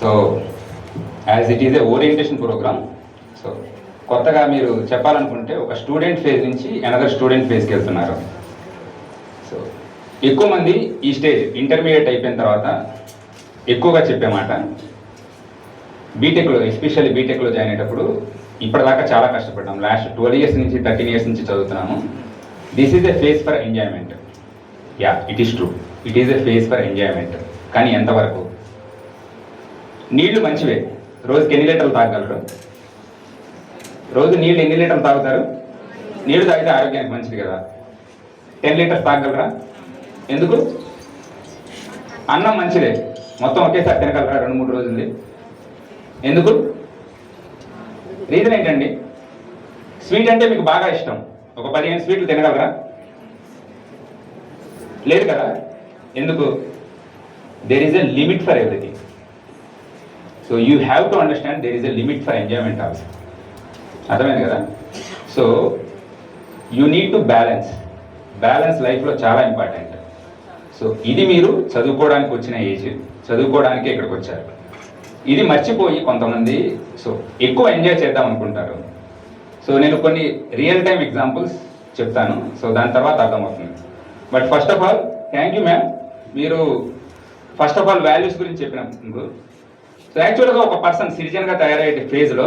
So as it is a orientation programme so కొత్తగా మీరు చెప్పాలనుకుంటే ఒక స్టూడెంట్ ఫేజ్ నుంచి ఎనదర్ స్టూడెంట్ ఫేజ్కి వెళ్తున్నారు. సో ఎక్కువ మంది ఈ స్టేజ్ ఇంటర్మీడియట్ అయిపోయిన తర్వాత ఎక్కువగా చెప్పే మాట బీటెక్లో ఎస్పెషల్లీ బీటెక్లో జాయిన్ అయ్యేటప్పుడు ఇప్పటిదాకా చాలా కష్టపడ్డాం. లాస్ట్ ట్వెల్వ్ ఇయర్స్ నుంచి థర్టీన్ ఇయర్స్ నుంచి చదువుతున్నాము. This is a phase for enjoyment yeah it is true it is a phase for enjoyment కానీ ఎంతవరకు? నీళ్ళు మంచివే. రోజుకి ఎన్ని లీటర్లు తాగలరు రోజు నీళ్ళు ఎన్ని లీటర్లు తాగుతారు? నీళ్ళు తాగితే ఆరోగ్యానికి మంచిది కదా. టెన్ లీటర్స్ తాగలరా ఎందుకు? అన్నం మంచిదే. మొత్తం ఒకేసారి తినగలరా? రెండు మూడు రోజులు ఎందుకు? రీజన్ ఏంటండి? స్వీట్ అంటే మీకు బాగా ఇష్టం. ఒక పదిహేను స్వీట్లు తినగలరా? లేదు కదా. ఎందుకు? There is a limit for everything so you have to understand there is a limit for enjoyment also అర్థమైంది కదా? So you need to balance balance లైఫ్లో చాలా ఇంపార్టెంట్ సో ఇది మీరు చదువుకోవడానికి వచ్చిన ఏజ్ చదువుకోవడానికే ఇక్కడికి వచ్చారు. ఇది మర్చిపోయి కొంతమంది సో ఎక్కువ ఎంజాయ్ చేద్దాం అనుకుంటారు. సో నేను కొన్ని రియల్ టైమ్ ఎగ్జాంపుల్స్ చెప్తాను. సో దాని తర్వాత అర్థమవుతుంది. But first of all thank you ma'am మీరు ఫస్ట్ ఆఫ్ ఆల్ వాల్యూస్ గురించి చెప్పినప్పుడు సో యాక్చువల్గా ఒక పర్సన్ సిటిజన్గా తయారయ్యే ఫేజ్లో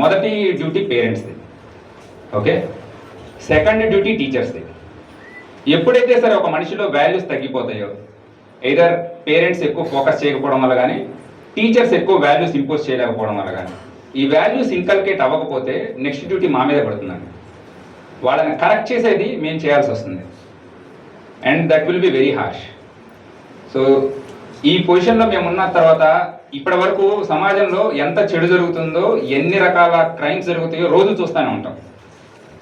మొదటి డ్యూటీ పేరెంట్స్ది ఓకే సెకండ్ డ్యూటీ టీచర్స్ది ఎప్పుడైతే సరే ఒక మనిషిలో వాల్యూస్ తగ్గిపోతాయో ఎయిదర్ పేరెంట్స్ ఎక్కువ ఫోకస్ చేయకపోవడం వల్ల కానీ టీచర్స్ ఎక్కువ వాల్యూస్ ఇంపోజ్ చేయలేకపోవడం వల్ల కానీ ఈ వాల్యూస్ ఇన్కల్కేట్ అవ్వకపోతే నెక్స్ట్ డ్యూటీ మా మీద పడుతుందండి. వాళ్ళని కరెక్ట్ చేసేది మేము చేయాల్సి వస్తుంది. And that will be very harsh so ఈ పొజిషన్లో మేము ఉన్న తర్వాత ఇప్పటి వరకు సమాజంలో ఎంత చెడు జరుగుతుందో ఎన్ని రకాల క్రైమ్స్ జరుగుతాయో రోజు చూస్తూనే ఉంటాం.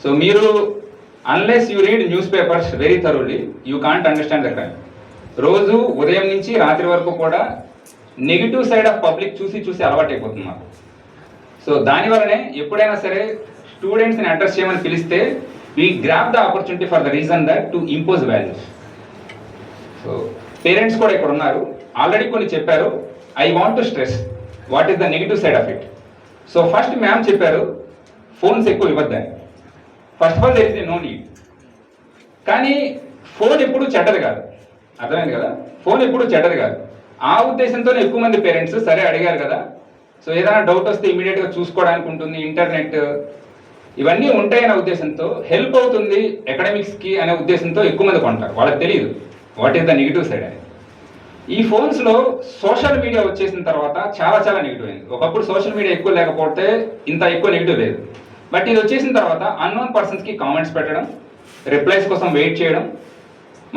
సో మీరు unless you read news papers very thoroughly you can't understand the crime రోజు ఉదయం నుంచి రాత్రి వరకు కూడా నెగిటివ్ సైడ్ ఆఫ్ పబ్లిక్ చూసి చూసి అలవాటైపోతుంది మాకు. సో దానివల్లనే ఎప్పుడైనా సరే స్టూడెంట్స్ని అడ్రస్ చేయమని పిలిస్తే we grab the opportunity for the reason that to impose values so parents కూడా ఇక్కడ ఉన్నారు ఆల్రెడీ కొన్ని చెప్పారు. I want to stress what is the negative side of it so first ma'am చెప్పారు ఫోన్స్ ఎక్కువ ఇవ్వద్దని. First of all there is no need కానీ phone ఎప్పుడు చెడ్డది కాదు. అర్థమైంది కదా? ఫోన్ ఎప్పుడు చెడ్డది కాదు. ఆ ఉద్దేశంతోనే ఎక్కువ మంది పేరెంట్స్ సరే అడిగారు కదా? సో ఏదైనా డౌట్ వస్తే ఇమీడియట్గా చూసుకోవడానికి ఉంటుంది ఇంటర్నెట్ ఇవన్నీ ఉంటాయనే ఉద్దేశంతో హెల్ప్ అవుతుంది అకాడమిక్స్కి అనే ఉద్దేశంతో ఎక్కువ మంది కొంటారు. వాళ్ళకి తెలియదు what is the negative side అని ఈ ఫోన్స్లో సోషల్ మీడియా వచ్చేసిన తర్వాత చాలా చాలా నెగిటివ్ అయింది. ఒకప్పుడు సోషల్ మీడియా ఎక్కువ లేకపోతే ఇంత ఎక్కువ నెగిటివ్ లేదు. బట్ ఇది వచ్చేసిన తర్వాత అన్నోన్ పర్సన్స్కి కామెంట్స్ పెట్టడం రిప్లైస్ కోసం వెయిట్ చేయడం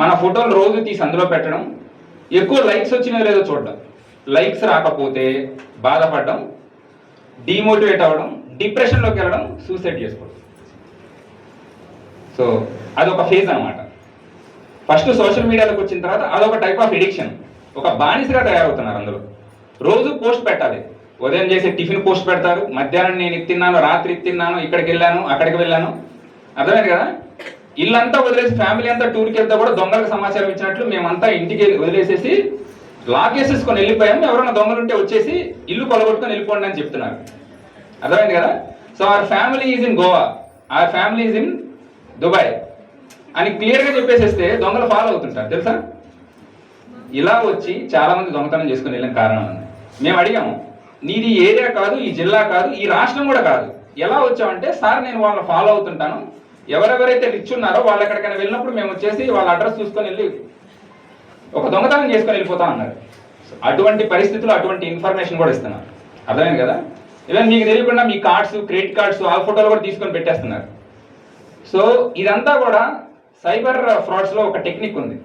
మన ఫోటోలు రోజు తీసి అందులో పెట్టడం ఎక్కువ లైక్స్ వచ్చినా లేదో చూడడం. లైక్స్ రాకపోతే బాధపడడం డిమోటివేట్ అవ్వడం డిప్రెషన్లోకి వెళ్ళడం సూసైడ్ చేసుకోవడం. సో అదొక ఫేజ్ అనమాట ఫస్ట్ సోషల్ మీడియాలోకి వచ్చిన తర్వాత అదొక టైప్ ఆఫ్ ఎడిక్షన్ ఒక బానిసగా తయారవుతున్నారు అందులో రోజు పోస్ట్ పెట్టాలి. ఉదయం చేసే టిఫిన్ పోస్ట్ పెడతారు. మధ్యాహ్నం నేను ఇది తిన్నాను రాత్రి ఇది తిన్నాను ఇక్కడికి వెళ్ళాను అక్కడికి వెళ్ళాను. అర్థమైంది కదా? ఇల్లంతా వదిలేసి ఫ్యామిలీ అంతా టూర్కి వెళ్తే కూడా దొంగలకు సమాచారం ఇచ్చినట్లు మేమంతా ఇంటికి వెళ్ళి వదిలేసేసి వేసేసుకొని వెళ్ళిపోయాము. ఎవరైనా దొంగలు ఉంటే వచ్చేసి ఇల్లు కొలగొట్టుకొని వెళ్ళిపోండి అని చెప్తున్నారు. అర్థమైంది కదా? So our family is in Goa our family is in Dubai అని క్లియర్గా చెప్పేసేస్తే దొంగలు ఫాలో అవుతుంటారు. తెలుసా? ఇలా వచ్చి చాలా మంది దొంగతనం చేసుకుని వెళ్ళిన కారణం ఉంది. మేము అడిగాము నీది ఏరియా కాదు ఈ జిల్లా కాదు ఈ రాష్ట్రం కూడా కాదు. ఎలా వచ్చామంటే సార్ నేను వాళ్ళని ఫాలో అవుతుంటాను. ఎవరెవరైతే రిచ్ ఉన్నారో వాళ్ళు ఎక్కడికైనా వెళ్ళినప్పుడు మేము వచ్చేసి వాళ్ళ అడ్రస్ చూసుకొని వెళ్ళి ఒక దొంగతనం చేసుకొని వెళ్ళిపోతాం అన్నారు. అటువంటి పరిస్థితులు అటువంటి ఇన్ఫర్మేషన్ కూడా ఇస్తున్నారు. అర్థమైంది కదా? ఈవెన్ మీకు తెలియకుండా మీ కార్డ్స్ క్రెడిట్ కార్డ్స్ ఆ ఫోటోలు కూడా తీసుకొని పెట్టేస్తున్నారు. సో ఇదంతా కూడా సైబర్ ఫ్రాడ్స్లో ఒక టెక్నిక్ ఉంది.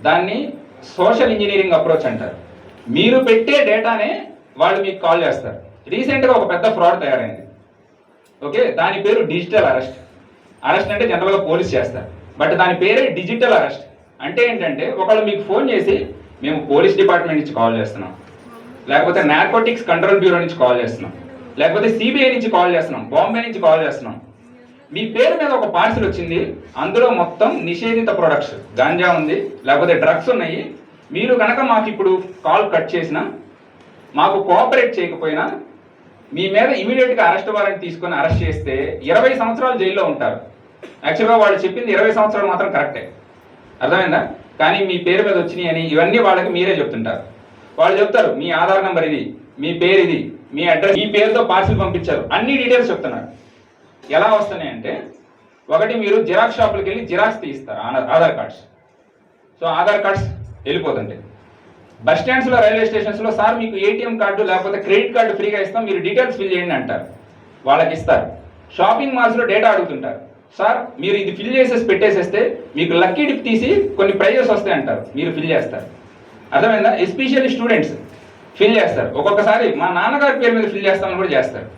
దాన్ని సోషల్ ఇంజనీరింగ్ అప్రోచ్ అంటారు. మీరు పెట్టే డేటానే వాళ్ళు మీకు కాల్ చేస్తారు. రీసెంట్గా ఒక పెద్ద ఫ్రాడ్ తయారైంది. ఓకే? దాని పేరు డిజిటల్ అరెస్ట్. అరెస్ట్ అంటే జనరల్గా పోలీస్ చేస్తారు. బట్ దాని పేరే డిజిటల్ అరెస్ట్. అంటే ఏంటంటే ఒకళ్ళు మీకు ఫోన్ చేసి మేము పోలీస్ డిపార్ట్మెంట్ నుంచి కాల్ చేస్తున్నాం. లేకపోతే నార్కోటిక్స్ కంట్రోల్ బ్యూరో నుంచి కాల్ చేస్తున్నాం. లేకపోతే సిబిఐ నుంచి కాల్ చేస్తున్నాం. బాంబే నుంచి కాల్ చేస్తున్నాం. మీ పేరు మీద ఒక పార్సిల్ వచ్చింది. అందులో మొత్తం నిషేధిత ప్రొడక్ట్స్ గాంజా ఉంది లేకపోతే డ్రగ్స్ ఉన్నాయి. మీరు కనుక మాకు ఇప్పుడు కాల్ కట్ చేసిన మాకు కోఆపరేట్ చేయకపోయినా మీ మీద ఇమీడియట్గా అరెస్ట్ వారెంట్ తీసుకొని అరెస్ట్ చేస్తే ఇరవై సంవత్సరాలు జైల్లో ఉంటారు. యాక్చువల్గా వాళ్ళు చెప్పింది ఇరవై సంవత్సరాలు మాత్రం కరెక్టే అర్థమైందా? కానీ మీ పేరు మీద వచ్చినాయి అని ఇవన్నీ వాళ్ళకి మీరే చెప్తుంటారు. వాళ్ళు చెప్తారు మీ ఆధార్ నెంబర్ ఇది మీ పేరు ఇది మీ అడ్రస్ మీ పేరుతో పార్సిల్ పంపించారు. అన్ని డీటెయిల్స్ చెప్తున్నారు. ఎలా వస్తున్నాయి అంటే ఒకటి మీరు జిరాక్స్ షాపులకు వెళ్ళి జిరాక్స్ తీస్తారు Aadhaar Aadhaar cards. So Aadhaar cards వెళ్ళిపోతుంటాయి. Bus స్టాండ్స్లో రైల్వే స్టేషన్స్లో సార్ మీకు ఏటీఎం కార్డు లేకపోతే క్రెడిట్ కార్డు ఫ్రీగా ఇస్తాం మీరు డీటెయిల్స్ ఫిల్ చేయండి అంటారు. వాళ్ళకి ఇస్తారు. షాపింగ్ మాల్స్లో డేటా అడుగుతుంటారు. సార్ మీరు ఇది ఫిల్ చేసేసి పెట్టేసేస్తే మీకు లక్కీ డిప్ తీసి కొన్ని ప్రైజెస్ వస్తాయి అంటారు. మీరు ఫిల్ చేస్తారు. అర్థమైందా? ఎస్పెషల్లీ స్టూడెంట్స్ ఫిల్ చేస్తారు. ఒక్కొక్కసారి మా నాన్నగారి పేరు మీద ఫిల్ చేస్తామని కూడా చేస్తారు.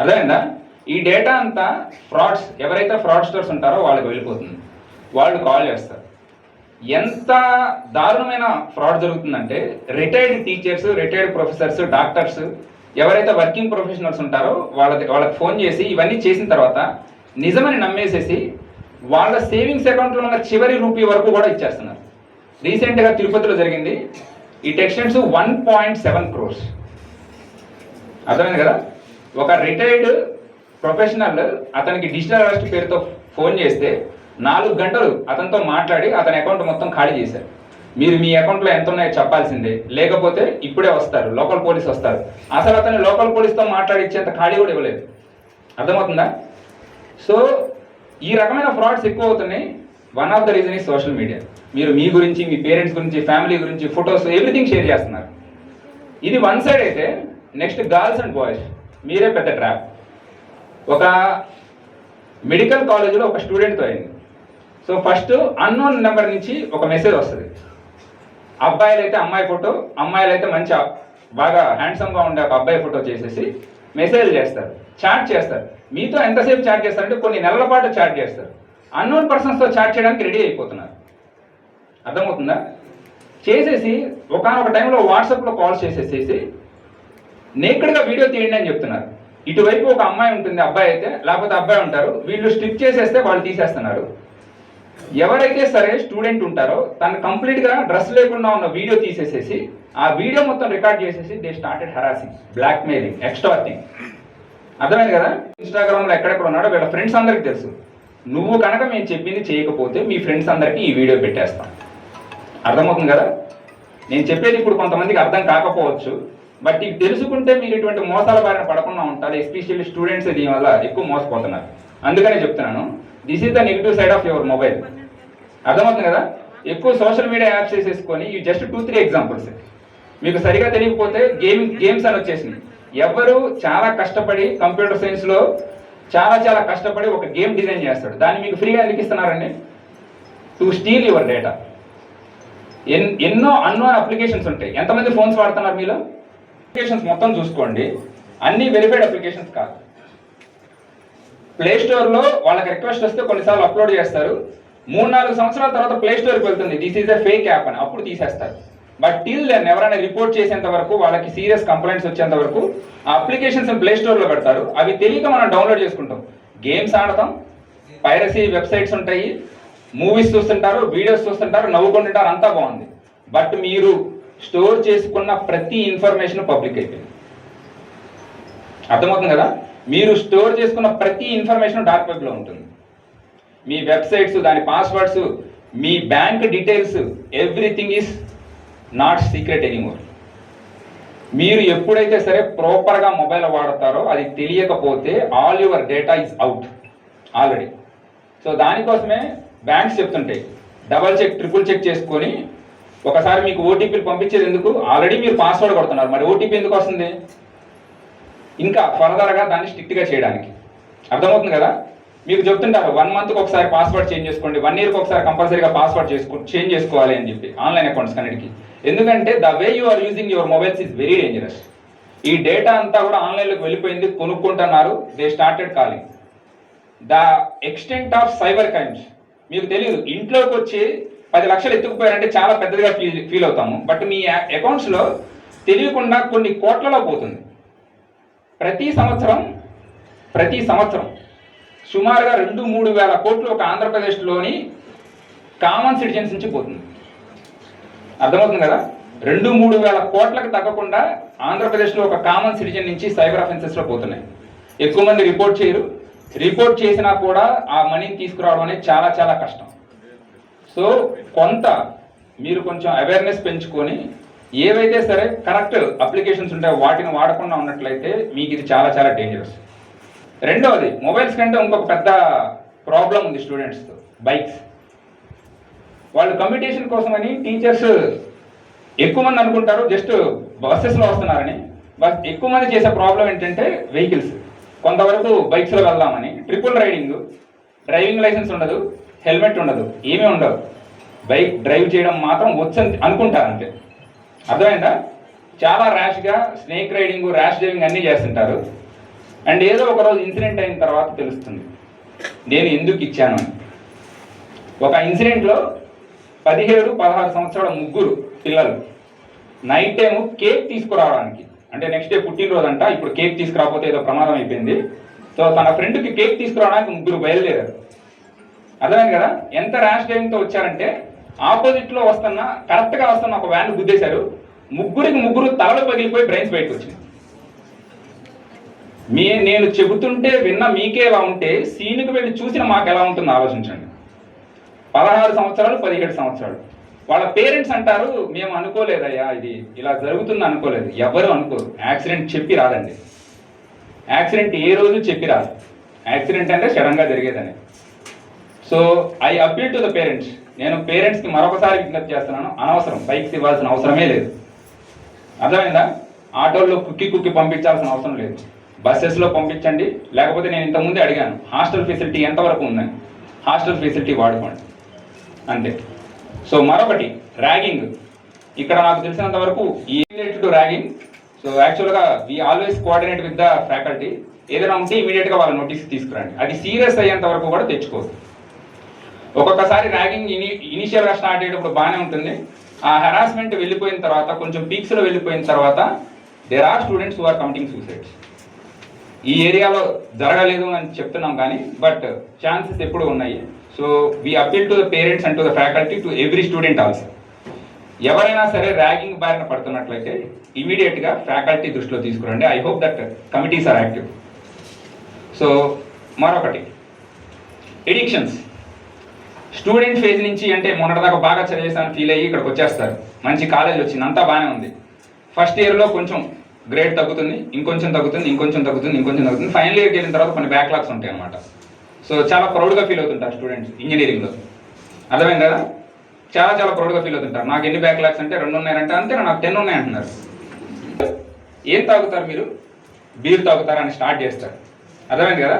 అర్థమైందా? ఈ డేటా అంతా ఫ్రాడ్స్ ఎవరైతే ఫ్రాడ్స్టర్స్ ఉంటారో వాళ్ళకి వెళ్ళిపోతుంది. వాళ్ళు కాల్ చేస్తారు. ఎంత దారుణమైన ఫ్రాడ్ జరుగుతుందంటే retired teachers retired professors doctors ఎవరైతే వర్కింగ్ ప్రొఫెషనల్స్ ఉంటారో వాళ్ళకి వాళ్ళకి ఫోన్ చేసి ఇవన్నీ చేసిన తర్వాత నిజమని నమ్మేసేసి వాళ్ళ సేవింగ్స్ అకౌంట్లో ఉన్న చివరి రూపీ వరకు కూడా ఇచ్చేస్తున్నారు. రీసెంట్గా తిరుపతిలో జరిగింది. ఈ టెక్స్టెంట్స్ వన్ పాయింట్ సెవెన్ క్రోర్స్. అర్థమైంది కదా? ఒక రిటైర్డ్ ప్రొఫెషనల్ అతనికి డిజిటల్ అరెస్ట్ పేరుతో ఫోన్ చేస్తే నాలుగు గంటలు అతనితో మాట్లాడి అతని అకౌంట్ మొత్తం ఖాళీ చేశారు. మీరు మీ అకౌంట్లో ఎంత ఉన్నాయో చెప్పాల్సిందే. లేకపోతే ఇప్పుడే వస్తారు. లోకల్ పోలీస్ వస్తారు. అసలు అతను లోకల్ పోలీస్తో మాట్లాడిచ్చేంత ఖాళీ కూడా ఇవ్వలేదు. అర్థమవుతుందా? సో ఈ రకమైన ఫ్రాడ్స్ ఎక్కువ అవుతున్నాయి. వన్ ఆఫ్ ద రీజన్ ఈ సోషల్ మీడియా. మీరు మీ గురించి మీ పేరెంట్స్ గురించి ఫ్యామిలీ గురించి ఫొటోస్ ఎవ్రీథింగ్ షేర్ చేస్తున్నారు. ఇది వన్ సైడ్ అయితే నెక్స్ట్ గర్ల్స్ అండ్ బాయ్స్. మీరే పెద్ద ట్రాప్. ఒక మెడికల్ కాలేజీలో ఒక స్టూడెంట్తో అయింది. సో ఫస్ట్ అన్నోన్ నెంబర్ నుంచి ఒక మెసేజ్ వస్తుంది. అబ్బాయిలు అయితే అమ్మాయి ఫోటో అమ్మాయిలు అయితే మంచి బాగా హ్యాండ్సమ్గా ఉండే ఒక అబ్బాయి ఫోటో చేసేసి మెసేజ్ చేస్తారు. చాట్ చేస్తారు. మీతో ఎంతసేపు చాట్ చేస్తారంటే కొన్ని నెలల పాటు చాట్ చేస్తారు. అన్నోన్ పర్సన్స్తో చాట్ చేయడానికి రెడీ అయిపోతున్నారు. అర్థమవుతుందా? చేసేసి ఒకనొక టైంలో వాట్సాప్లో కాల్ చేసేసేసి నేకడ్గా వీడియో తీయండి అని చెప్తున్నారు. ఇటువైపు ఒక అమ్మాయి ఉంటుంది అబ్బాయి అయితే లేకపోతే అబ్బాయి ఉంటారు వీళ్ళు స్ట్రిప్ చేసేస్తే వాళ్ళు తీసేస్తున్నారు. ఎవరైతే సరే స్టూడెంట్ ఉంటారో తను కంప్లీట్గా డ్రెస్ లేకుండా ఉన్న వీడియో తీసేసేసి ఆ వీడియో మొత్తం రికార్డ్ చేసేసి they started harassing blackmailing extorting అర్థమైంది కదా? ఇన్స్టాగ్రామ్లో ఎక్కడెక్కడ ఉన్నాడో వీళ్ళ ఫ్రెండ్స్ అందరికి తెలుసు. నువ్వు కనుక మేము చెప్పింది చేయకపోతే మీ ఫ్రెండ్స్ అందరికీ ఈ వీడియో పెట్టేస్తాం. అర్థమవుతుంది కదా? నేను చెప్పేది ఇప్పుడు కొంతమందికి అర్థం కాకపోవచ్చు. బట్ ఇవి తెలుసుకుంటే మీరు ఇటువంటి మోసాల బారిన పడకుండా ఉంటారు ఎస్పెషల్లీ స్టూడెంట్స్ దీనివల్ల ఎక్కువ మోసపోతున్నారు. అందుకనే చెప్తున్నాను this is the negative side of your mobile అర్థమవుతుంది కదా? ఎక్కువ సోషల్ మీడియా యాప్స్ వేసేసుకొని ఇవి జస్ట్ టూ త్రీ ఎగ్జాంపుల్స్ మీకు సరిగా తెలియకపోతే గేమ్ గేమ్స్ అని వచ్చేసింది. ఎవరు చాలా కష్టపడి కంప్యూటర్ సైన్స్లో చాలా చాలా కష్టపడి ఒక గేమ్ డిజైన్ చేస్తాడు. దాన్ని మీకు ఫ్రీగా ఎందుకు ఇస్తున్నారండి టు స్టీల్ యువర్ డేటా ఎన్ ఎన్నో అన్నోన్ అప్లికేషన్స్ ఉంటాయి. ఎంతమంది ఫోన్స్ వాడుతున్నారు మీలో? అప్లికేషన్స్ మొత్తం చూసుకోండి. అన్ని వెరిఫైడ్ అప్లికేషన్స్ కాదు. ప్లే స్టోర్లో వాళ్ళకి రిక్వెస్ట్ వస్తే కొన్నిసార్లు అప్లోడ్ చేస్తారు. మూడు నాలుగు సంవత్సరాల తర్వాత ప్లే స్టోర్కి వెళ్తుంది. This is a fake app అని. అప్పుడు తీసేస్తారు. బట్ టిల్ దెన్ ఎవరైనా రిపోర్ట్ చేసేంత వరకు వాళ్ళకి సీరియస్ కంప్లైంట్స్ వచ్చేంత వరకు ఆ అప్లికేషన్స్ ప్లే స్టోర్లో పెడతారు. అవి తెలియక మనం డౌన్లోడ్ చేసుకుంటాం. గేమ్స్ ఆడతాం. పైరసీ వెబ్సైట్స్ ఉంటాయి. మూవీస్ చూస్తుంటారు వీడియోస్ చూస్తుంటారు నవ్వుకుంటుంటారు అంతా బాగుంది. బట్ మీరు స్టోర్ చేసుకున్న ప్రతి ఇన్ఫర్మేషన్ పబ్లిక్ అయిపోయింది. అర్థమవుతుంది కదా? మీరు స్టోర్ చేసుకున్న ప్రతి ఇన్ఫర్మేషన్ డార్క్ వెబ్లో ఉంటుంది. మీ వెబ్సైట్స్ దాని passwords me bank details everything is not secret anymore. మీరు ఎప్పుడైతే సరే ప్రాపర్గా మొబైల్ వాడతారో అది తెలియకపోతే all your data is out already. So దానికోసమే బ్యాంక్స్ చెప్తుంటాయి. డబల్ చెక్ ట్రిపుల్ చెక్ చేసుకొని ఒకసారి మీకు ఓటీపీలు పంపించేది ఎందుకు? ఆల్రెడీ మీరు పాస్వర్డ్ కొడుతున్నారు. మరి ఓటీపీ ఎందుకు వస్తుంది? ఇంకా ఫర్దర్గా దాన్ని స్ట్రిక్ట్గా చేయడానికి. అర్థమవుతుంది కదా? మీకు చెప్తుంటారు వన్ మంత్కి ఒకసారి పాస్వర్డ్ చేంజ్ చేసుకోండి వన్ ఇయర్కి ఒకసారి కంపల్సరీగా పాస్వర్డ్ చేసుకో చేంజ్ చేసుకోవాలి అని చెప్పి ఆన్లైన్ అకౌంట్స్ కన్నిటికి. ఎందుకంటే the way you are using your mobiles is very dangerous ఈ డేటా అంతా కూడా ఆన్లైన్లోకి వెళ్ళిపోయింది కొనుక్కుంటున్నారు they started calling the extent of cyber crimes మీకు తెలియదు ఇంట్లోకి వచ్చి పది లక్షలు ఎత్తుకుపోయారంటే చాలా పెద్దదిగా ఫీల్ ఫీల్ అవుతాము. బట్ మీ అకౌంట్స్లో తెలియకుండా కొన్ని కోట్లలో పోతుంది. ప్రతి సంవత్సరం ప్రతి సంవత్సరం సుమారుగా రెండు మూడు వేల కోట్లు ఒక ఆంధ్రప్రదేశ్లోని కామన్ సిటిజన్స్ నుంచి పోతుంది. అర్థమవుతుంది కదా? రెండు మూడు వేల కోట్లకు తగ్గకుండా ఆంధ్రప్రదేశ్లో ఒక కామన్ సిటిజన్ నుంచి సైబర్ అఫెన్సెస్లో పోతున్నాయి. ఎక్కువ మంది రిపోర్ట్ చేయరు. రిపోర్ట్ చేసినా కూడా ఆ మనీని తీసుకురావడం అనేది చాలా చాలా కష్టం. సో కొంత మీరు కొంచెం అవేర్నెస్ పెంచుకొని ఏవైతే సరే కరెక్ట్ అప్లికేషన్స్ ఉంటాయో వాటిని వాడకుండా ఉన్నట్లయితే మీకు ఇది చాలా చాలా డేంజరస్ రెండవది మొబైల్స్ కంటే ఇంకొక పెద్ద ప్రాబ్లం ఉంది స్టూడెంట్స్తో బైక్స్ వాళ్ళు కమ్యూనికేషన్ కోసమని టీచర్స్ ఎక్కువ మంది అనుకుంటారు జస్ట్ బస్సెస్లో వస్తున్నారని. బస్ ఎక్కువ మంది చేసే ప్రాబ్లం ఏంటంటే వెహికల్స్ కొంతవరకు బైక్స్లో వెళ్దామని ట్రిపుల్ రైడింగ్ డ్రైవింగ్ లైసెన్స్ ఉండదు. హెల్మెట్ ఉండదు ఏమీ ఉండదు. బైక్ డ్రైవ్ చేయడం మాత్రం వచ్చని అనుకుంటారు అంతే అర్థమైందా? చాలా ర్యాష్గా స్నేక్ రైడింగ్ ర్యాష్ డ్రైవింగ్ అన్నీ చేస్తుంటారు. అండ్ ఏదో ఒక రోజు ఇన్సిడెంట్ అయిన తర్వాత తెలుస్తుంది. నేను ఎందుకు ఇచ్చాను అని. ఒక ఇన్సిడెంట్లో పదిహేడు పదహారు సంవత్సరాల ముగ్గురు పిల్లలు నైట్ టైము కేక్ తీసుకురావడానికి. అంటే నెక్స్ట్ డే పుట్టినరోజు అంట ఇప్పుడు కేక్ తీసుకురాకపోతే ఏదో ప్రమాదం అయిపోయింది. సో తన ఫ్రెండ్కి కేక్ తీసుకురావడానికి ముగ్గురు బయలుదేరారు. అర్థమైంది కదా? ఎంత ర్యాష్ డ్రైవింగ్తో వచ్చారంటే ఆపోజిట్లో వస్తున్న కరెక్ట్గా వస్తున్న ఒక వ్యాన్ గుద్దేశారు. ముగ్గురికి ముగ్గురు తలలు పగిలిపోయి బ్రెయిన్స్ బయటకు వచ్చింది. మీ నేను చెబుతుంటే విన్న మీకే ఎలా ఉంటే సీన్కి వెళ్ళి చూసిన మాకు ఎలా ఉంటుందో ఆలోచించండి. పదహారు సంవత్సరాలు పదిహేడు సంవత్సరాలు. వాళ్ళ పేరెంట్స్ అంటారు మేము అనుకోలేదయ్యా ఇది ఇలా జరుగుతుంది అనుకోలేదు. ఎవరు అనుకోరు. యాక్సిడెంట్ చెప్పి రాదండి. యాక్సిడెంట్ ఏ రోజు చెప్పి రాదు. యాక్సిడెంట్ అంటే సడన్గా జరిగేదని. So I appeal to the parents నేను పేరెంట్స్కి మరొకసారి విజ్ఞప్తి చేస్తున్నాను. అనవసరం. బైక్స్ ఇవ్వాల్సిన అవసరమే లేదు. అర్థమైందా? ఆటోల్లో కుక్కి కుక్కి పంపించాల్సిన అవసరం లేదు. బస్సెస్లో పంపించండి. లేకపోతే నేను ఇంతకుముందే అడిగాను. హాస్టల్ ఫెసిలిటీ ఎంతవరకు ఉందని. హాస్టల్ ఫెసిలిటీ వాడుకోండి. అంతే. సో మరొకటి ర్యాగింగ్. ఇక్కడ నాకు తెలిసినంత వరకు ఈ రిలేటెడ్ టు ర్యాగింగ్. సో యాక్చువల్గా we always coordinate with the faculty. ఏదైనా ఉంటే ఇమీడియట్గా వాళ్ళ నోటీస్ తీసుకురండి. అది సీరియస్ అయ్యేంత వరకు కూడా తెచ్చుకోవద్దు. ఒక్కొక్కసారి ర్యాగింగ్ ఇని ఇనిషియల్గా స్టార్ట్ అయ్యేటప్పుడు బాగానే ఉంటుంది. ఆ హెరాస్మెంట్ వెళ్ళిపోయిన తర్వాత కొంచెం పీక్స్లో వెళ్ళిపోయిన తర్వాత there are students who are committing suicides ఈ ఏరియాలో జరగలేదు అని చెప్తున్నాం కానీ బట్ ఛాన్సెస్ ఎప్పుడు ఉన్నాయి? So we appeal to the parents and to the faculty to every student also ఎవరైనా సరే ర్యాగింగ్ బారిన పడుతున్నట్లయితే ఇమీడియట్గా ఫ్యాకల్టీ దృష్టిలో తీసుకురండి. I hope that committees are active so మరొకటి. ఎడిక్షన్స్ స్టూడెంట్ ఫేజ్ నుంచి అంటే మొన్నటిదాకా బాగా చదివేసాను ఫీల్ అయ్యి ఇక్కడికి వచ్చేస్తారు. మంచి కాలేజ్ వచ్చింది అంతా బాగానే ఉంది. ఫస్ట్ ఇయర్లో కొంచెం గ్రేడ్ తగ్గుతుంది ఇంకొంచెం తగ్గుతుంది ఇంకొంచెం తగ్గుతుంది ఇంకొంచెం తగ్గుతుంది. ఫైనల్ ఇయర్కి వెళ్ళిన తర్వాత కొన్ని బ్యాక్లాగ్స్ ఉంటాయి అనమాట సో చాలా ప్రౌడ్గా ఫీల్ అవుతుంటారు స్టూడెంట్స్ ఇంజనీరింగ్లో అర్థమైంది కదా? చాలా చాలా ప్రౌడ్గా ఫీల్ అవుతుంటారు. నాకు ఎన్ని బ్యాక్లాగ్స్ అంటే రెండు ఉన్నాయంటే అంతే నాకు టెన్ ఉన్నాయి అంటున్నారు. ఏం తాగుతారు మీరు? బీర్ తాగుతారని స్టార్ట్ చేస్తారు. అర్థమైంది కదా?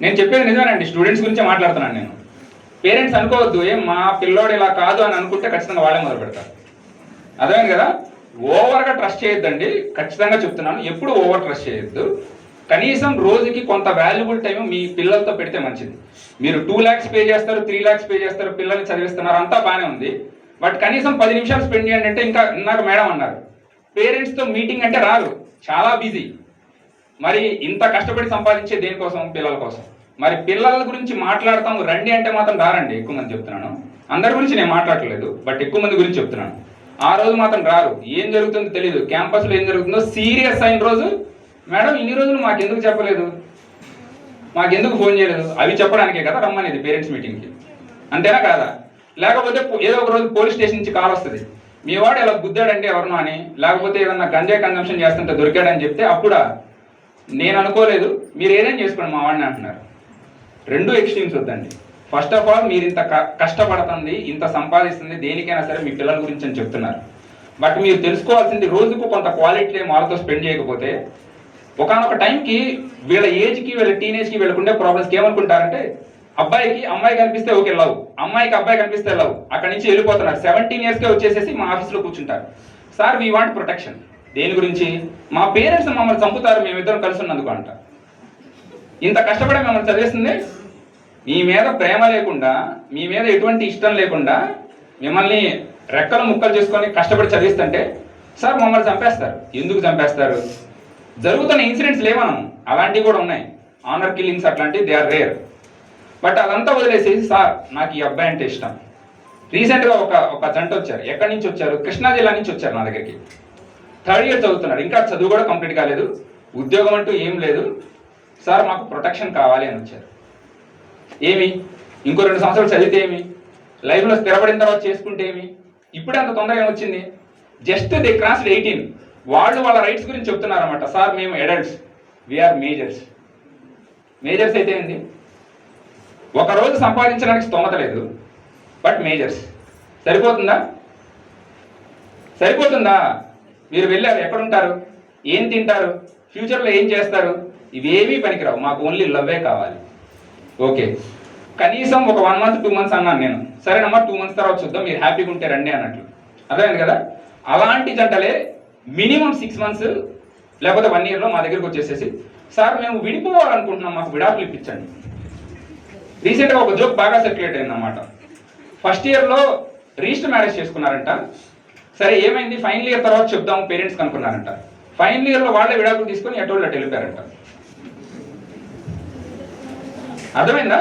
నేను చెప్పేది నిజమేనండి స్టూడెంట్స్ గురించే మాట్లాడుతున్నాను నేను. పేరెంట్స్ అనుకోవద్దు ఏం మా పిల్లోడు ఇలా కాదు అని అనుకుంటే ఖచ్చితంగా వాళ్ళే మొదలు పెడతారు. అర్థమైంది కదా? ఓవర్గా ట్రస్ట్ చేయొద్దండి ఖచ్చితంగా చెప్తున్నాను. ఎప్పుడు ఓవర్ ట్రస్ట్ చేయొద్దు. కనీసం రోజుకి కొంత వాల్యుబుల్ టైం మీ పిల్లలతో పెడితే మంచిది. మీరు టూ ల్యాక్స్ పే చేస్తారు త్రీ ల్యాక్స్ పే చేస్తారు పిల్లల్ని చదివిస్తున్నారు అంతా బాగానే ఉంది. బట్ కనీసం పది నిమిషాలు స్పెండ్ చేయండి అంటే ఇంకా ఇందాక మేడం అన్నారు. పేరెంట్స్తో మీటింగ్ అంటే రారు చాలా బిజీ. మరి ఇంత కష్టపడి సంపాదించే దేనికోసం? పిల్లల కోసం. మరి పిల్లల గురించి మాట్లాడతాము రండి అంటే మాత్రం రారండి ఎక్కువ మంది చెప్తున్నాను. అందరి గురించి నేను మాట్లాడట్లేదు బట్ ఎక్కువ మంది గురించి చెప్తున్నాను. ఆ రోజు మాత్రం రారు. ఏం జరుగుతుందో తెలియదు క్యాంపస్లో ఏం జరుగుతుందో సీరియస్ అయిన రోజు మేడం ఇన్ని రోజులు మాకెందుకు చెప్పలేదు? మాకెందుకు ఫోన్ చేయలేదు? అవి చెప్పడానికే కదా రమ్మనేది పేరెంట్స్ మీటింగ్కి. అంతేనా కాదా? లేకపోతే ఏదో ఒక రోజు పోలీస్ స్టేషన్ నుంచి కాల్ వస్తుంది. మీ వాడు ఇలా గుద్దాడంటే ఎవరినో అని లేకపోతే ఏదన్నా గంజాయి కన్జంప్షన్ చేస్తుంటే దొరికాడని చెప్తే అప్పుడా? నేను అనుకోలేదు. మీరు ఏదైనా చేసుకోండి మా వాడిని అంటున్నారు. రెండు ఎక్స్ట్రీమ్స్ వద్దండి. ఫస్ట్ ఆఫ్ ఆల్ మీరు ఇంత క- కష్టపడుతుంది ఇంత సంపాదిస్తుంది దేనికైనా సరే మీ పిల్లల గురించి అని చెప్తున్నారు. బట్ మీరు తెలుసుకోవాల్సింది రోజుకు కొంత క్వాలిటీ టైం వాళ్ళతో స్పెండ్ చేయకపోతే ఒకనొక టైంకి వీళ్ళ ఏజ్కి వీళ్ళ టీనేజ్కి వీళ్ళకుండే ప్రాబ్లమ్స్కి ఏమనుకుంటారంటే అబ్బాయికి అమ్మాయి కనిపిస్తే ఓకే లవ్ అమ్మాయికి అబ్బాయి కనిపిస్తే లవ్ అక్కడి నుంచి వెళ్ళిపోతున్నారు. సెవెంటీన్ ఇయర్స్కే వచ్చేసేసి మా ఆఫీస్లో కూర్చుంటారు. సార్ వీ వాంట్ ప్రొటెక్షన్ దేని గురించి? మా పేరెంట్స్ మమ్మల్ని చంపుతారు మేమిద్దరం కలిసి ఉన్నందుకు అంట. ఇంత కష్టపడి మమ్మల్ని చదివేస్తుంది మీ మీద ప్రేమ లేకుండా మీ మీద ఎటువంటి ఇష్టం లేకుండా మిమ్మల్ని రెక్కలు ముక్కలు చేసుకొని కష్టపడి చదివిస్తుంటే సార్ మమ్మల్ని చంపేస్తారు. ఎందుకు చంపేస్తారు? జరుగుతున్న ఇన్సిడెంట్స్ లేవనం అలాంటివి కూడా ఉన్నాయి. ఆనర్ కిల్లింగ్స్ అట్లాంటివి దే ఆర్ రేర్ బట్ అదంతా వదిలేసేసి సార్ నాకు ఈ అబ్బాయి అంటే ఇష్టం. రీసెంట్గా ఒక ఒక జంట వచ్చారు. ఎక్కడి నుంచి వచ్చారు? కృష్ణా జిల్లా నుంచి వచ్చారు నా దగ్గరికి. థర్డ్ ఇయర్ చదువుతున్నారు. ఇంకా చదువు కూడా కంప్లీట్ కాలేదు. ఉద్యోగం అంటూ ఏం లేదు. సార్ మాకు ప్రొటెక్షన్ కావాలి అని వచ్చారు. ఏమి? ఇంకో రెండు సంవత్సరాలు చదివితే ఏమి? లైఫ్లో స్థిరపడిన తర్వాత చేసుకుంటే ఏమి? ఇప్పుడే అంత తొందరగా ఏమొచ్చింది? Just the cross eighteen. వాళ్ళు వాళ్ళ రైట్స్ గురించి చెప్తున్నారన్నమాట. సార్ మేము adults. We are majors. Majors అయితే ఏంది? ఒకరోజు సంపాదించడానికి స్తోమత లేదు. But majors. సరిపోతుందా? సరిపోతుందా? మీరు వెళ్ళారు ఎక్కడుంటారు? ఏం తింటారు? ఫ్యూచర్లో ఏం చేస్తారు? ఇవేమీ పనికిరావు. మాకు ఓన్లీ లవ్వే కావాలి. ఓకే. కనీసం ఒక వన్ మంత్ టూ మంత్స్ అన్నాను నేను. సరేనమ్మా టూ మంత్స్ తర్వాత చూద్దాం మీరు హ్యాపీగా ఉంటే రండి అన్నట్లు. అర్థమైంది కదా? అలాంటి జంటలే మినిమం సిక్స్ మంత్స్ లేకపోతే వన్ ఇయర్లో మా దగ్గరికి వచ్చేసేసి సార్ మేము విడిపోవాలనుకుంటున్నాం మాకు విడాకులు ఇప్పించండి. రీసెంట్గా ఒక జోక్ బాగా సర్క్యులేట్ అయిందన్నమాట. ఫస్ట్ ఇయర్లో రిజిస్టర్ మ్యారేజ్ చేసుకున్నారంట. సరే ఏమైంది? ఫైనల్ ఇయర్ తర్వాత చెప్దాం పేరెంట్స్ కనుక్కున్నారంట. ఫైనల్ ఇయర్లో వాళ్ళే విడాకులు తీసుకొని ఎటోళ్ళు వెళ్ళిపోయారంట. అర్థమైందా?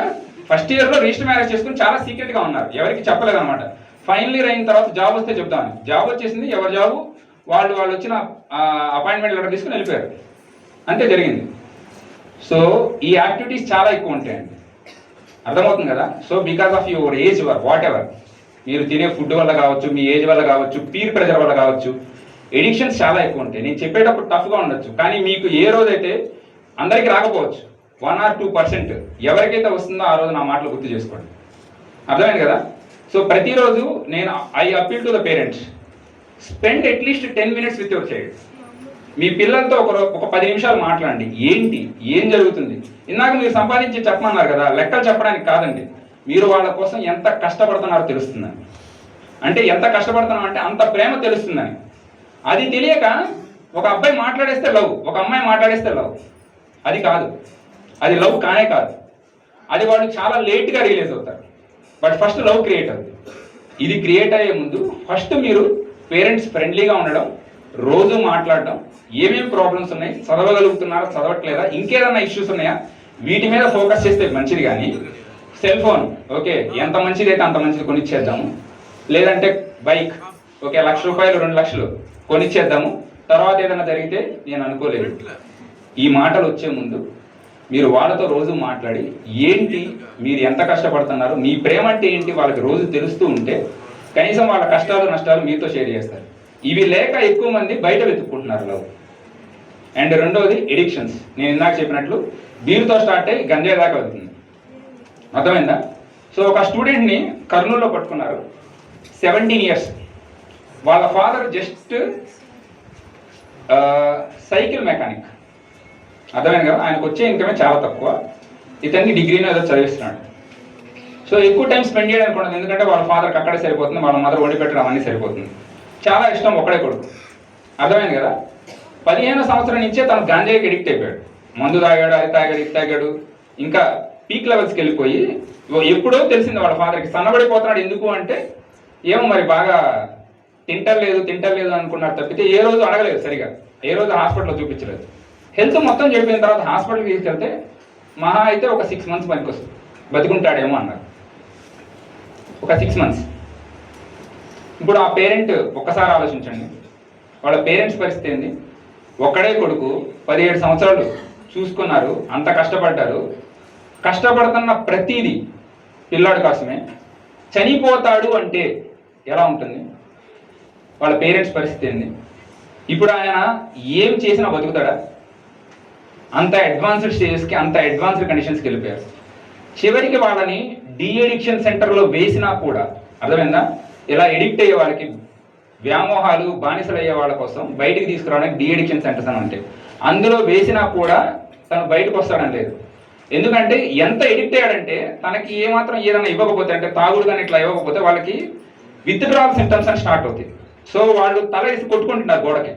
ఫస్ట్ ఇయర్లో రిజిస్టర్ మ్యారేజ్ చేసుకుని చాలా సీక్రెట్గా ఉన్నారు. ఎవరికి చెప్పలేదు అనమాట ఫైనల్ ఇయర్ అయిన తర్వాత జాబ్ వస్తే చెప్తాను జాబ్ వచ్చేసింది ఎవరి జాబు వాళ్ళు వాళ్ళు వచ్చిన అపాయింట్మెంట్ లెటర్ తీసుకుని వెళ్ళిపోయారు. అంతే జరిగింది. సో ఈ యాక్టివిటీస్ చాలా ఎక్కువ ఉంటాయండి. అర్థమవుతుంది కదా? So because of your age whatever మీరు తినే ఫుడ్ వల్ల కావచ్చు మీ ఏజ్ వల్ల కావచ్చు పీర్ ప్రెజర్ వల్ల కావచ్చు ఎడిక్షన్స్ చాలా ఎక్కువ ఉంటాయి. నేను చెప్పేటప్పుడు టఫ్గా ఉండొచ్చు. కానీ మీకు ఏ రోజైతే అందరికీ రాకపోవచ్చు వన్ ఆర్ టూ పర్సెంట్ ఎవరికైతే వస్తుందో ఆ రోజు నా మాటలు గుర్తు చేసుకోండి. అర్థమైంది కదా? సో ప్రతిరోజు నేను I appeal to the parents spend at least ten minutes with your child మీ పిల్లలతో ఒక ఒక పది నిమిషాలు మాట్లాడండి. ఏంటి? ఏం జరుగుతుంది? ఇందాక మీరు సంపాదించి చెప్పమన్నారు కదా లెక్కలు చెప్పడానికి కాదండి. మీరు వాళ్ళ కోసం ఎంత కష్టపడుతున్నారో తెలుస్తుందని అంటే ఎంత కష్టపడుతున్నాం అంటే అంత ప్రేమ తెలుస్తుందని అది తెలియక ఒక అబ్బాయి మాట్లాడేస్తే లవ్ ఒక అమ్మాయి మాట్లాడేస్తే లవ్. అది కాదు. అది లవ్ కానే కాదు. అది వాళ్ళు చాలా లేట్గా రియలైజ్ అవుతారు. బట్ ఫస్ట్ లవ్ క్రియేట్ అవుతుంది. ఇది క్రియేట్ అయ్యే ముందు ఫస్ట్ మీరు పేరెంట్స్ ఫ్రెండ్లీగా ఉండడం రోజు మాట్లాడడం ఏమేమి ప్రాబ్లమ్స్ ఉన్నాయి చదవగలుగుతున్నారా చదవట్లేదా ఇంకేదన్నా ఇష్యూస్ ఉన్నాయా వీటి మీద ఫోకస్ చేస్తే మంచిది కానీ సెల్ ఫోన్ ఓకే ఎంత మంచిది అయితే అంత మంచిది కొనిచ్చేద్దాము. లేదంటే బైక్ ఓకే లక్ష రూపాయలు రెండు లక్షలు కొనిచ్చేద్దాము. తర్వాత ఏదైనా జరిగితే నేను అనుకోలేదు. ఈ మాటలు వచ్చే ముందు మీరు వాళ్ళతో రోజు మాట్లాడి ఏంటి మీరు ఎంత కష్టపడుతున్నారు మీ ప్రేమ అంటే ఏంటి వాళ్ళకి రోజు తెలుస్తూ ఉంటే కనీసం వాళ్ళ కష్టాలు నష్టాలు మీతో షేర్ చేస్తారు. ఇవి లేక ఎక్కువ మంది బయట వెతుక్కుంటున్నారు లవ్. అండ్ రెండవది ఎడిక్షన్స్ నేను ఇందాక చెప్పినట్లు బీరుతో స్టార్ట్ అయ్యి గంజాయి దాకా వెళ్తుంది. అర్థమైందా? సో ఒక స్టూడెంట్ని కర్నూలులో పట్టుకున్నారు. సెవెంటీన్ ఇయర్స్ వాళ్ళ ఫాదర్ జస్ట్ సైకిల్ మెకానిక్ అర్థమైంది కదా? ఆయనకు వచ్చే ఇన్కమే చాలా తక్కువ. ఇతన్ని డిగ్రీని ఏదో చదివిస్తున్నాడు. సో ఎక్కువ టైం స్పెండ్ చేయడం ఉండదు ఎందుకంటే వాళ్ళ ఫాదర్కి అక్కడే సరిపోతుంది వాళ్ళ మదర్ వండి పెట్టడం అన్నీ సరిపోతుంది. చాలా ఇష్టం ఒక్కడే కొడుకు. అర్థమైంది కదా? పదిహేను సంవత్సరం నుంచే తను గాంజాయికి ఎడిక్ట్ అయిపోయాడు. మందు తాగాడు అది తాగాడు ఇది తాగాడు. ఇంకా పీక్ లెవెల్స్కి వెళ్ళిపోయి ఎప్పుడో తెలిసింది వాళ్ళ ఫాదర్కి సన్నబడిపోతున్నాడు ఎందుకు అంటే ఏమో మరి బాగా తింటలేదు తింటలేదు అనుకున్నాడు తప్పితే ఏ రోజు అడగలేదు సరిగా. ఏ రోజు హాస్పిటల్లో చూపించలేదు. హెల్త్ మొత్తం చెప్పిన తర్వాత హాస్పిటల్కి తీసుకెళ్తే మహా అయితే ఒక సిక్స్ మంత్స్ పనికి వస్తుంది. బతుకుంటాడేమో అన్నారు. ఒక సిక్స్ మంత్స్ ఇప్పుడు ఆ పేరెంట్ ఒక్కసారి ఆలోచించండి. వాళ్ళ పేరెంట్స్ పరిస్థితి ఏంది? ఒక్కడే కొడుకు పదిహేడు సంవత్సరాలు చూసుకున్నారు అంత కష్టపడ్డారు. కష్టపడుతున్న ప్రతిదీ పిల్లాడి కోసమే. చనిపోతాడు అంటే ఎలా ఉంటుంది? వాళ్ళ పేరెంట్స్ పరిస్థితి ఏంది? ఇప్పుడు ఆయన ఏం చేసినా బతుకుతాడా? అంత అడ్వాన్స్డ్ స్టేజెస్కి అంత అడ్వాన్స్డ్ కండిషన్స్కి వెళ్ళిపోయారు. చివరికి వాళ్ళని డిఎడిక్షన్ సెంటర్లో వేసినా కూడా అర్థమైందా? ఇలా ఎడిక్ట్ అయ్యే వాళ్ళకి వ్యామోహాలు బానిసలు అయ్యే వాళ్ళ కోసం బయటికి తీసుకురావడానికి డిఎడిక్షన్ సెంటర్స్ అని ఉంటాయి అందులో వేసినా కూడా తను బయటకు వస్తాడని లేదు. ఎందుకంటే ఎంత ఎడిక్ట్ అయ్యాడంటే తనకి ఏమాత్రం ఏదైనా ఇవ్వకపోతే అంటే తాగుడు కానీ ఇట్లా ఇవ్వకపోతే వాళ్ళకి విత్డ్రాల్ సిమ్టమ్స్ అని స్టార్ట్ అవుతాయి. సో వాళ్ళు తల వేసి కొట్టుకుంటున్నారు గోడకి.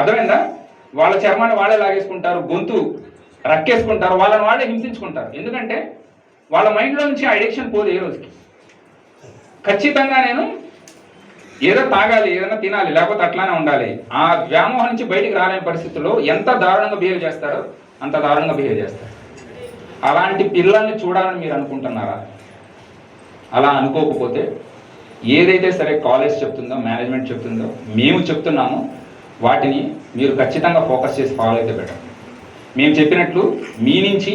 అర్థమైందా? వాళ్ళ చర్మాన్ని వాళ్ళే లాగేసుకుంటారు గొంతు రక్కేసుకుంటారు వాళ్ళని వాళ్ళే హింసించుకుంటారు. ఎందుకంటే వాళ్ళ మైండ్లో నుంచి ఆ అడిక్షన్ పోదు ఏ రోజుకి. ఖచ్చితంగా నేను ఏదో తాగాలి ఏదైనా తినాలి లేకపోతే అట్లానే ఉండాలి. ఆ వ్యామోహం నుంచి బయటికి రాలేని పరిస్థితుల్లో ఎంత దారుణంగా బిహేవ్ చేస్తారో అంత దారుణంగా బిహేవ్ చేస్తారు. అలాంటి పిల్లల్ని చూడాలని మీరు అనుకుంటున్నారా? అలా అనుకోకపోతే ఏదైతే సరే కాలేజ్ చెప్తుందో మేనేజ్మెంట్ చెప్తుందో మేము చెప్తున్నామో వాటిని మీరు ఖచ్చితంగా ఫోకస్ చేసి ఫాలో అయితే బెటర్ మేము చెప్పినట్లు మీ నుంచి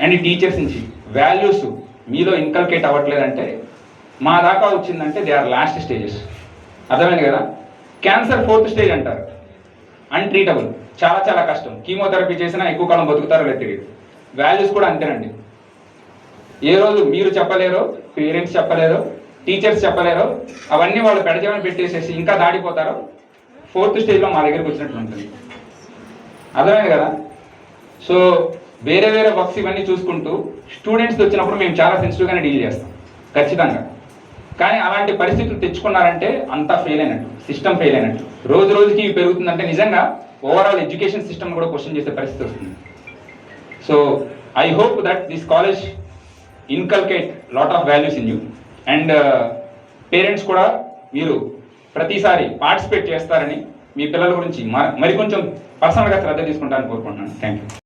అండ్ టీచర్స్ నుంచి వాల్యూస్ మీలో ఇన్కల్కేట్ అవ్వట్లేదంటే మా దాకా వచ్చిందంటే దే ఆర్ లాస్ట్ స్టేజెస్ అర్థమైంది కదా? క్యాన్సర్ ఫోర్త్ స్టేజ్ అంటారు. అన్ట్రీటబుల్ చాలా చాలా కష్టం. కీమోథెరపీ చేసినా ఎక్కువ కాలం బతుకుతారో లేదు తెలియదు. వాల్యూస్ కూడా అంతేనండి. ఏ రోజు మీరు చెప్పలేరో పేరెంట్స్ చెప్పలేరో టీచర్స్ చెప్పలేరో అవన్నీ వాళ్ళు పెడజమని పెట్టేసేసి ఇంకా దాడిపోతారో ఫోర్త్ స్టేజ్లో మా దగ్గరికి వచ్చినట్లు ఉంటుంది. అర్థమైంది కదా? సో వేరే వేరే వర్క్స్ ఇవన్నీ చూసుకుంటూ స్టూడెంట్స్ వచ్చినప్పుడు మేము చాలా సెన్సిటివ్గానే డీల్ చేస్తాం. ఖచ్చితంగా. కానీ అలాంటి పరిస్థితులు తెచ్చుకున్నారంటే అంతా ఫెయిల్ అయినట్టు సిస్టమ్ ఫెయిల్ అయినట్టు. రోజు రోజుకి ఇవి పెరుగుతుందంటే నిజంగా ఓవరాల్ ఎడ్యుకేషన్ సిస్టమ్ కూడా క్వశ్చన్ చేసే పరిస్థితి వస్తుంది. So I hope that this college inculcate lot of values in you and parents కూడా మీరు ప్రతిసారి పార్టిసిపేట్ చేస్తారని మీ పిల్లల గురించి మరికొంచెం పర్సనల్గా శ్రద్ధ తీసుకుంటారని కోరుకుంటున్నాను. Thank you